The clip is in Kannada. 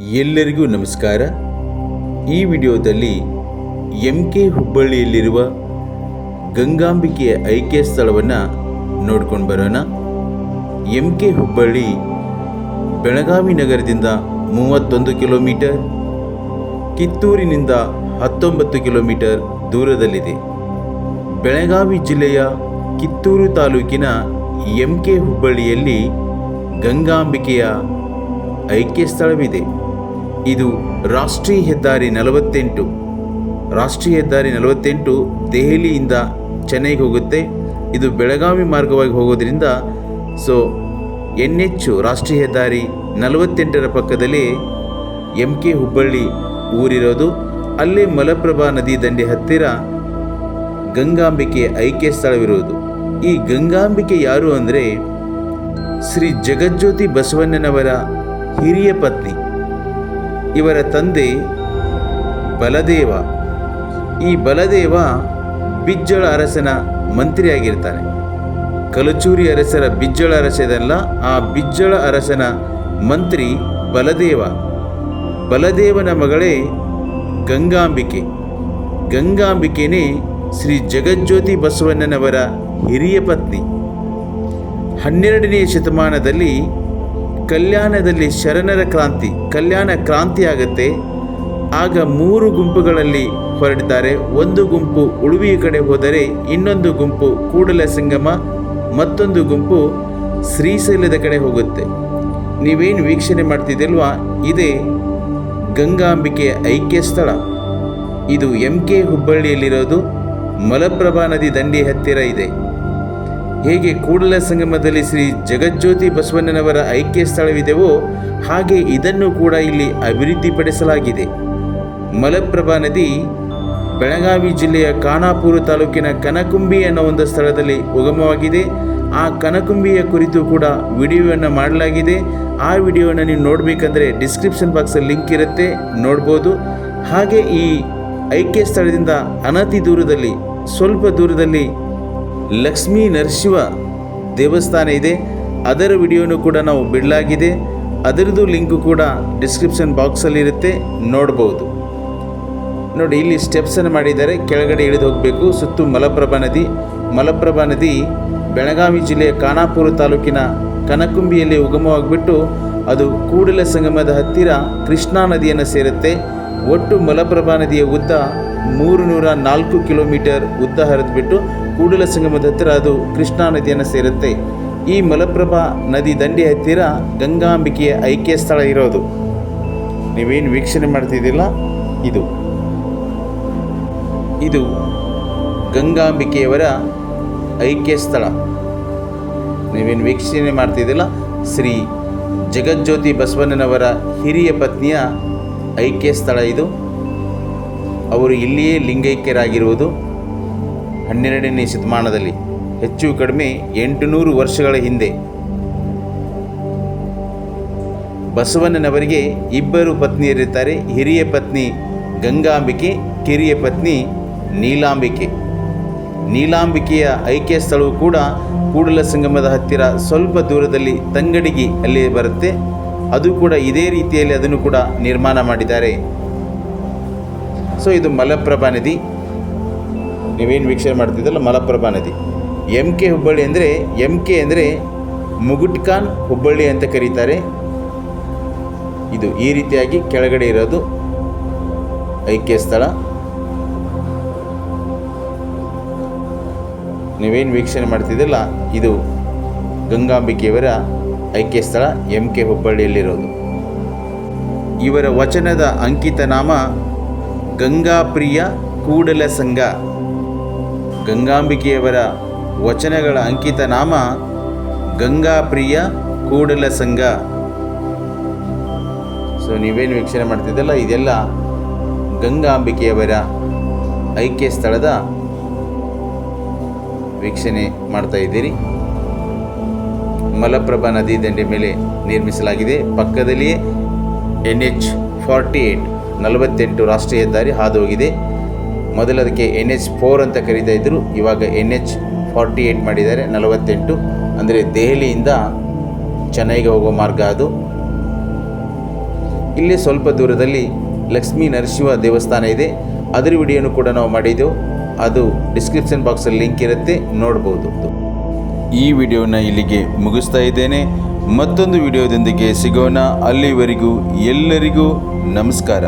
ಎಲ್ಲರಿಗೂ ನಮಸ್ಕಾರ. ಈ ವಿಡಿಯೋದಲ್ಲಿ ಎಂ ಕೆ ಹುಬ್ಬಳ್ಳಿಯಲ್ಲಿರುವ ಗಂಗಾಂಬಿಕೆಯ ಐಕ್ಯ ಸ್ಥಳವನ್ನು ನೋಡ್ಕೊಂಡು ಬರೋಣ. ಎಂ ಕೆ ಹುಬ್ಬಳ್ಳಿ ಬೆಳಗಾವಿ ನಗರದಿಂದ ಮೂವತ್ತೊಂದು ಕಿಲೋಮೀಟರ್, ಕಿತ್ತೂರಿನಿಂದ ಹತ್ತೊಂಬತ್ತು ಕಿಲೋಮೀಟರ್ ದೂರದಲ್ಲಿದೆ. ಬೆಳಗಾವಿ ಜಿಲ್ಲೆಯ ಕಿತ್ತೂರು ತಾಲೂಕಿನ ಎಂ ಕೆ ಹುಬ್ಬಳ್ಳಿಯಲ್ಲಿ ಗಂಗಾಂಬಿಕೆಯ ಐಕ್ಯ ಸ್ಥಳವಿದೆ. ಇದು ರಾಷ್ಟ್ರೀಯ ಹೆದ್ದಾರಿ ನಲವತ್ತೆಂಟು. ರಾಷ್ಟ್ರೀಯ ಹೆದ್ದಾರಿ ನಲವತ್ತೆಂಟು ದೆಹಲಿಯಿಂದ ಚೆನ್ನೈಗೆ ಹೋಗುತ್ತೆ. ಇದು ಬೆಳಗಾವಿ ಮಾರ್ಗವಾಗಿ ಹೋಗೋದ್ರಿಂದ ಸೊ ಎನ್ ಎಚ್ ರಾಷ್ಟ್ರೀಯ ಹೆದ್ದಾರಿ ನಲವತ್ತೆಂಟರ ಪಕ್ಕದಲ್ಲಿ ಎಂ ಕೆ ಹುಬ್ಬಳ್ಳಿ ಊರಿರೋದು. ಅಲ್ಲೇ ಮಲಪ್ರಭಾ ನದಿ ದಂಡೆ ಹತ್ತಿರ ಗಂಗಾಂಬಿಕೆ ಐಕ್ಯ ಸ್ಥಳವಿರುವುದು ಈ ಗಂಗಾಂಬಿಕೆ ಯಾರು ಅಂದರೆ ಶ್ರೀ ಜಗಜ್ಯೋತಿ ಬಸವಣ್ಣನವರ ಹಿರಿಯ ಪತ್ನಿ ಇವರ ತಂದೆ ಬಲದೇವ. ಈ ಬಲದೇವ ಬಿಜ್ಜಳ ಅರಸನ ಮಂತ್ರಿಯಾಗಿರ್ತಾನೆ. ಕಲಚೂರಿ ಅರಸರ ಬಿಜ್ಜಳ ಅರಸದಲ್ಲ, ಆ ಬಿಜ್ಜಳ ಅರಸನ ಮಂತ್ರಿ ಬಲದೇವ. ಬಲದೇವನ ಮಗಳೇ ಗಂಗಾಂಬಿಕೆ. ಗಂಗಾಂಬಿಕೆನೇ ಶ್ರೀ ಜಗಜ್ಯೋತಿ ಬಸವಣ್ಣನವರ ಹಿರಿಯ ಪತ್ನಿ. ಹನ್ನೆರಡನೆಯ ಶತಮಾನದಲ್ಲಿ ಕಲ್ಯಾಣದಲ್ಲಿ ಶರಣರ ಕ್ರಾಂತಿ, ಕಲ್ಯಾಣ ಕ್ರಾಂತಿ ಆಗುತ್ತೆ ಆಗ ಮೂರು ಗುಂಪುಗಳಲ್ಲಿ ಹೊರಡಿದ್ದಾರೆ. ಒಂದು ಗುಂಪು ಉಳುವಿಯ ಕಡೆ ಹೋದರೆ ಇನ್ನೊಂದು ಗುಂಪು ಕೂಡಲ ಸಂಗಮ, ಮತ್ತೊಂದು ಗುಂಪು ಶ್ರೀಶೈಲದ ಕಡೆ ಹೋಗುತ್ತೆ. ನೀವೇನು ವೀಕ್ಷಣೆ ಮಾಡ್ತಿದ್ದಲ್ವಾ ಇದೇ ಗಂಗಾಂಬಿಕೆಯ ಐಕ್ಯ ಸ್ಥಳ. ಇದು ಎಂ ಕೆ ಹುಬ್ಬಳ್ಳಿಯಲ್ಲಿರೋದು ಮಲಪ್ರಭಾ ನದಿ ದಂಡಿ ಹತ್ತಿರ ಇದೆ. ಹೇಗೆ ಕೂಡಲ ಸಂಗಮದಲ್ಲಿ ಶ್ರೀ ಜಗಜ್ಯೋತಿ ಬಸವಣ್ಣನವರ ಐಕ್ಯ ಸ್ಥಳವಿದೆವೋ ಹಾಗೆ ಇದನ್ನು ಕೂಡ ಇಲ್ಲಿ ಅಭಿವೃದ್ಧಿಪಡಿಸಲಾಗಿದೆ. ಮಲಪ್ರಭಾ ನದಿ ಬೆಳಗಾವಿ ಜಿಲ್ಲೆಯ ಖಾನಾಪುರ ತಾಲೂಕಿನ ಕನಕುಂಬಿ ಅನ್ನೋ ಒಂದು ಸ್ಥಳದಲ್ಲಿ ಉಗಮವಾಗಿದೆ. ಆ ಕನಕುಂಬಿಯ ಕುರಿತು ಕೂಡ ವಿಡಿಯೋವನ್ನು ಮಾಡಲಾಗಿದೆ. ಆ ವಿಡಿಯೋವನ್ನು ನೀವು ನೋಡಬೇಕಂದ್ರೆ ಡಿಸ್ಕ್ರಿಪ್ಷನ್ ಬಾಕ್ಸಲ್ಲಿ ಲಿಂಕ್ ಇರುತ್ತೆ, ನೋಡ್ಬೋದು. ಹಾಗೆ ಈ ಐಕ್ಯ ಸ್ಥಳದಿಂದ ಅನತಿ ದೂರದಲ್ಲಿ, ಸ್ವಲ್ಪ ದೂರದಲ್ಲಿ ಲಕ್ಷ್ಮೀ ನರಸಿಂಹ ದೇವಸ್ಥಾನ ಇದೆ. ಅದರ ವಿಡಿಯೋನು ಕೂಡ ನಾವು ಬಿಡಲಾಗಿದೆ. ಅದರದ್ದು ಲಿಂಕು ಕೂಡ ಡಿಸ್ಕ್ರಿಪ್ಷನ್ ಬಾಕ್ಸಲ್ಲಿರುತ್ತೆ ನೋಡ್ಬೋದು. ನೋಡಿ, ಇಲ್ಲಿ ಸ್ಟೆಪ್ಸನ್ನು ಮಾಡಿದ್ದಾರೆ. ಕೆಳಗಡೆ ಇಳಿದು ಹೋಗಬೇಕು. ಸುತ್ತು ಮಲಪ್ರಭಾ ನದಿ. ಮಲಪ್ರಭಾ ನದಿ ಬೆಳಗಾವಿ ಜಿಲ್ಲೆಯ ಖಾನಾಪುರ ತಾಲೂಕಿನ ಕನಕುಂಬಿಯಲ್ಲಿ ಉಗಮವಾಗಿಬಿಟ್ಟು ಅದು ಕೂಡಲ ಸಂಗಮದ ಹತ್ತಿರ ಕೃಷ್ಣಾ ನದಿಯನ್ನು ಸೇರುತ್ತೆ. ಒಟ್ಟು ಮಲಪ್ರಭಾ ನದಿಯ ಉದ್ದ ಮೂರು ನೂರ ನಾಲ್ಕು ಕಿಲೋಮೀಟರ್ ಉದ್ದ ಹರಿದುಬಿಟ್ಟು ಕೂಡಲ ಸಂಗಮದ ಹತ್ತಿರ ಅದು ಕೃಷ್ಣಾ ನದಿಯನ್ನು ಸೇರುತ್ತೆ. ಈ ಮಲಪ್ರಭಾ ನದಿ ದಂಡೆ ಹತ್ತಿರ ಗಂಗಾಂಬಿಕೆಯ ಐಕ್ಯ ಸ್ಥಳ ಇರೋದು. ನೀವೇನು ವೀಕ್ಷಣೆ ಮಾಡ್ತಿದ್ದಿಲ್ಲ ಇದು. ಇದು ಗಂಗಾಂಬಿಕೆಯವರ ಐಕ್ಯ ಸ್ಥಳ. ನೀವೇನು ವೀಕ್ಷಣೆ ಮಾಡ್ತಿದ್ದಿಲ್ಲ ಶ್ರೀ ಜಗಜ್ಯೋತಿ ಬಸವಣ್ಣನವರ ಹಿರಿಯ ಪತ್ನಿಯ ಐಕ್ಯ ಸ್ಥಳ ಇದು. ಅವರು ಇಲ್ಲಿಯೇ ಲಿಂಗೈಕ್ಯರಾಗಿರುವುದು. ಹನ್ನೆರಡನೇ ಶತಮಾನದಲ್ಲಿ, ಹೆಚ್ಚು ಕಡಿಮೆ ಎಂಟುನೂರು ವರ್ಷಗಳ ಹಿಂದೆ, ಬಸವಣ್ಣನವರಿಗೆ ಇಬ್ಬರು ಪತ್ನಿಯರಿದ್ದಾರೆ. ಹಿರಿಯ ಪತ್ನಿ ಗಂಗಾಂಬಿಕೆ, ಕಿರಿಯ ಪತ್ನಿ ನೀಲಾಂಬಿಕೆ. ನೀಲಾಂಬಿಕೆಯ ಐಕ್ಯ ಸ್ಥಳವು ಕೂಡ ಕೂಡಲ ಸಂಗಮದ ಹತ್ತಿರ. ಸ್ವಲ್ಪ ದೂರದಲ್ಲಿ ತಂಗಡಿಗೆ ಅಲ್ಲಿ ಬರುತ್ತೆ. ಅದು ಕೂಡ ಇದೇ ರೀತಿಯಲ್ಲಿ ಅದನ್ನು ಕೂಡ ನಿರ್ಮಾಣ ಮಾಡಿದ್ದಾರೆ. ಸೊ, ಇದು ಮಲಪ್ರಭಾ ನದಿ. ನೀವೇನು ವೀಕ್ಷಣೆ ಮಾಡ್ತಿದ್ದಲ್ಲ, ಮಲಪ್ರಭಾ ನದಿ. ಎಂ ಕೆ ಹುಬ್ಬಳ್ಳಿ ಅಂದರೆ ಎಂ ಕೆ ಅಂದರೆ ಮುಗುಟ್ ಖಾನ್ ಹುಬ್ಬಳ್ಳಿ ಅಂತ ಕರೀತಾರೆ. ಇದು ಈ ರೀತಿಯಾಗಿ ಕೆಳಗಡೆ ಇರೋದು ಐಕ್ಯ ಸ್ಥಳ. ನೀವೇನು ವೀಕ್ಷಣೆ ಮಾಡ್ತಿದ್ದಲ್ಲ, ಇದು ಗಂಗಾಂಬಿಕೆಯವರ ಐಕ್ಯ ಸ್ಥಳ, ಎಂ ಕೆ ಹುಬ್ಬಳ್ಳಿಯಲ್ಲಿರೋದು. ಇವರ ವಚನದ ಅಂಕಿತ ನಾಮ ಗಂಗಾಪ್ರಿಯ ಕೂಡಲ ಸಂಘ. ಗಂಗಾಂಬಿಕೆಯವರ ವಚನಗಳ ಅಂಕಿತ ನಾಮ ಗಂಗಾಪ್ರಿಯ ಕೂಡಲ ಸಂಘ. ಸೊ ನೀವೇನು ವೀಕ್ಷಣೆ ಮಾಡ್ತಿದ್ದಲ್ಲ, ಇದೆಲ್ಲ ಗಂಗಾಂಬಿಕೆಯವರ ಐಕ್ಯ ಸ್ಥಳದ ವೀಕ್ಷಣೆ ಮಾಡ್ತಾ ಇದ್ದೀರಿ. ಮಲಪ್ರಭಾ ನದಿ ದಂಡೆ ಮೇಲೆ ನಿರ್ಮಿಸಲಾಗಿದೆ. ಪಕ್ಕದಲ್ಲಿಯೇ ಎನ್ ಎಚ್ ಫಾರ್ಟಿ ಏಯ್ಟ್ ನಲವತ್ತೆಂಟು ರಾಷ್ಟ್ರೀಯ ಹೆದ್ದಾರಿ ಹಾದು ಹೋಗಿದೆ. ಮೊದಲು ಅದಕ್ಕೆ ಎನ್ ಎಚ್ ಫೋರ್ ಅಂತ ಕರೀತಾ ಇದ್ದರು ಇವಾಗ ಎನ್ ಎಚ್ ಫಾರ್ಟಿ ಏಯ್ಟ್ ಮಾಡಿದ್ದಾರೆ, ನಲವತ್ತೆಂಟು. ಅಂದರೆ ದೆಹಲಿಯಿಂದ ಚೆನ್ನೈಗೆ ಹೋಗೋ ಮಾರ್ಗ ಅದು. ಇಲ್ಲಿ ಸ್ವಲ್ಪ ದೂರದಲ್ಲಿ ಲಕ್ಷ್ಮೀ ನರಸಿಂಹ ದೇವಸ್ಥಾನ ಇದೆ. ಅದರ ವಿಡಿಯೋನು ಕೂಡ ನಾವು ಮಾಡಿದ್ದೆವು ಅದು ಡಿಸ್ಕ್ರಿಪ್ಷನ್ ಬಾಕ್ಸಲ್ಲಿ ಲಿಂಕ್ ಇರುತ್ತೆ, ನೋಡ್ಬೋದು. ಈ ವಿಡಿಯೋನ ಇಲ್ಲಿಗೆ ಮುಗಿಸ್ತಾ ಇದ್ದೇನೆ. ಮತ್ತೊಂದು ವಿಡಿಯೋದೊಂದಿಗೆ ಸಿಗೋಣ. ಅಲ್ಲಿವರೆಗೂ ಎಲ್ಲರಿಗೂ ನಮಸ್ಕಾರ.